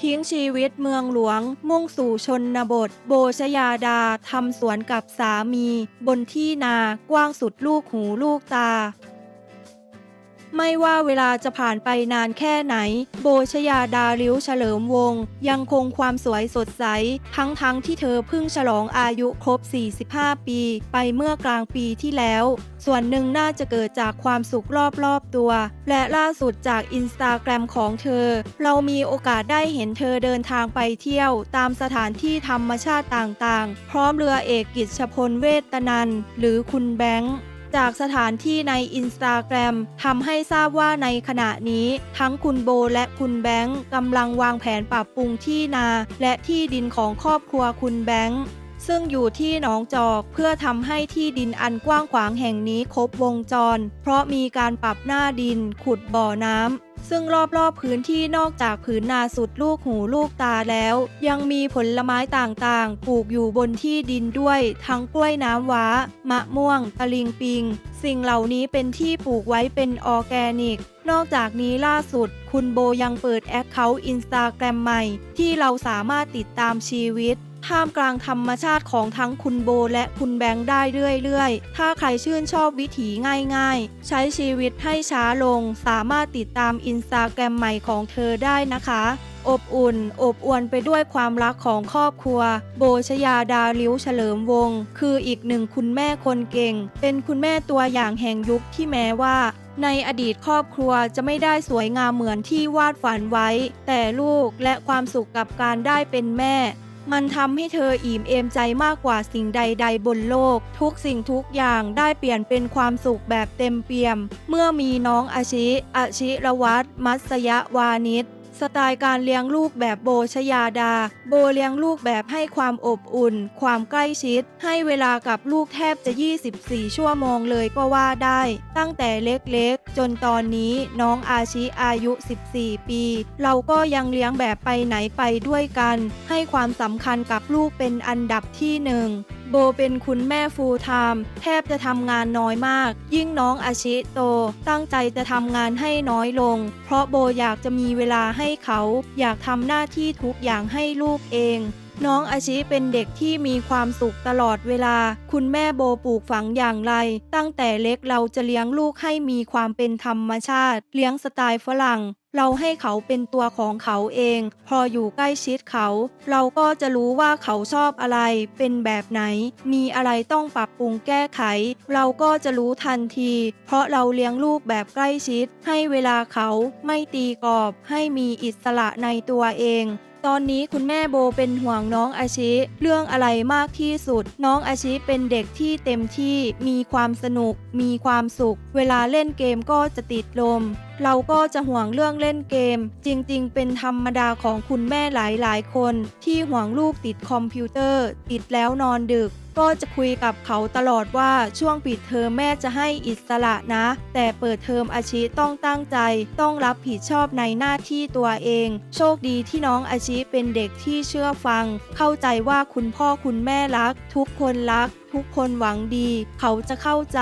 ทิ้งชีวิตเมืองหลวง มุ่งสู่ชนบท โบชยาดาทำสวนกับสามี บนที่นากว้างสุดลูกหูลูกตา ไม่ว่าเวลาจะผ่านไปนานแค่ไหน โบชยาดาลิ้วเฉลิมวง ยังคงความสวยสดใส ทั้งๆทที่เธอเพิ่งฉลองอายุครบ 45 ปี ไปเมื่อกลางปีที่แล้ว ส่วนหนึ่งน่าจะเกิดจากความสุขรอบๆตัว และล่าสุดจากอินสตาแกรมของเธอ เรามีโอกาสได้เห็นเธอเดินทางไปเที่ยว ตามสถานที่ธรรมชาติต่างๆ พร้อมเรือเอกกิจชพลเวทนันหรือคุณแบงค์ จากสถานที่ในอินสตาแกรมทำให้ทราบว่าในขณะนี้ ทั้งคุณโบและคุณแบงค์กำลังวางแผนปรับปรุงที่นา และที่ดินของครอบครัวคุณแบงค์ ซึ่งอยู่ที่หนองจอกเพื่อทำให้ที่ดินอันกว้างขวางแห่งนี้ครบวงจร เพราะมีการปรับหน้าดินขุดบ่อน้ำซึ่งรอบๆพื้นที่นอกจากผืนนาสุดลูกหูลูกตาแล้ว ยังมีผลไม้ต่างๆ ปลูกอยู่บนที่ดินด้วย ทั้งกล้วยน้ำว้า มะม่วงตะลิงปิง สิ่งเหล่านี้เป็นที่ปลูกไว้เป็นออแกนิก นอกจากนี้ล่าสุด คุณโบยังเปิดแอคเคาท์อินสตาแกรมใหม่ ที่เราสามารถติดตามชีวิต ท่ามกลางธรรมชาติของทั้งคุณโบและคุณแบงค์ได้เรื่อยๆ ถ้าใครชื่นชอบวิถีง่ายๆ ใช้ชีวิตให้ช้าลง สามารถติดตามอินสตาแกรมใหม่ของเธอได้นะคะ อบอุ่น อบอวลไปด้วยความรักของครอบครัว โบชยาดาลิ้วเฉลิมวงศ์คืออีกหนึ่งคุณแม่คนเก่ง เป็นคุณแม่ตัวอย่างแห่งยุคที่แม้ว่าในอดีตครอบครัวจะไม่ได้สวยงามเหมือนที่วาดฝันไว้ แต่ลูกและความสุขกับการได้เป็นแม่ มันทำให้เธออิ่มเอมใจมากกว่าสิ่งใด ๆ บนโลก ทุกสิ่งทุกอย่างได้เปลี่ยนเป็นความสุขแบบเต็มเปี่ยม เมื่อมีน้องอาชิอาชิรวัตรมัสยวานิช สไตล์การเลี้ยงลูกแบบโบชยาดา โบเลี้ยงลูกแบบให้ความอบอุ่น ความใกล้ชิด ให้เวลากับลูกแทบจะ 24 ชั่วโมงเลยก็ว่าได้ ตั้งแต่เล็กๆ จนตอนนี้น้องอาชิอายุ 14 ปี เราก็ยังเลี้ยงแบบไปไหนไปด้วยกัน ให้ความสำคัญกับลูกเป็นอันดับที่หนึ่ง โบเป็นคุณแม่ฟูลไทม์แทบจะทำงานน้อยมาก ยิ่งน้องอาชิโต ตั้งใจจะทำงานให้น้อยลง เพราะโบอยากจะมีเวลาให้เขา อยากทำหน้าที่ทุกอย่างให้ลูกเองน้องอาชิเป็นเด็กที่มีความสุขตลอดเวลา คุณแม่โบปลูกฝังอย่างไร ตั้งแต่เล็กเราจะเลี้ยงลูกให้มีความเป็นธรรมชาติ เลี้ยงสไตล์ฝรั่ง เราให้เขาเป็นตัวของเขาเอง พออยู่ใกล้ชิดเขา เราก็จะรู้ว่าเขาชอบอะไร เป็นแบบไหน มีอะไรต้องปรับปรุงแก้ไข เราก็จะรู้ทันที เพราะเราเลี้ยงลูกแบบใกล้ชิด ให้เวลาเขาไม่ตีกรอบ ให้มีอิสระในตัวเองตอนนี้คุณแม่โบเป็นห่วงน้องอาชิ เรื่องอะไรมากที่สุด น้องอาชิเป็นเด็กที่เต็มที่มีความสนุก มีความสุข เวลาเล่นเกมก็จะติดลม เราก็จะห่วงเรื่องเล่นเกม จริงๆ เป็นธรรมดาของคุณแม่หลายๆ คน ที่ห่วงลูกติดคอมพิวเตอร์ ติดแล้วนอนดึก ก็จะคุยกับเขาตลอดว่าช่วงปิดเทอมแม่จะให้อิสระนะ แต่เปิดเทอมอาชิต้องตั้งใจ ต้องรับผิดชอบในหน้าที่ตัวเอง โชคดีที่น้องอาชิเป็นเด็กที่เชื่อฟัง เข้าใจว่าคุณพ่อคุณแม่รัก ทุกคนรัก ทุกคนหวังดี เขาจะเข้าใจ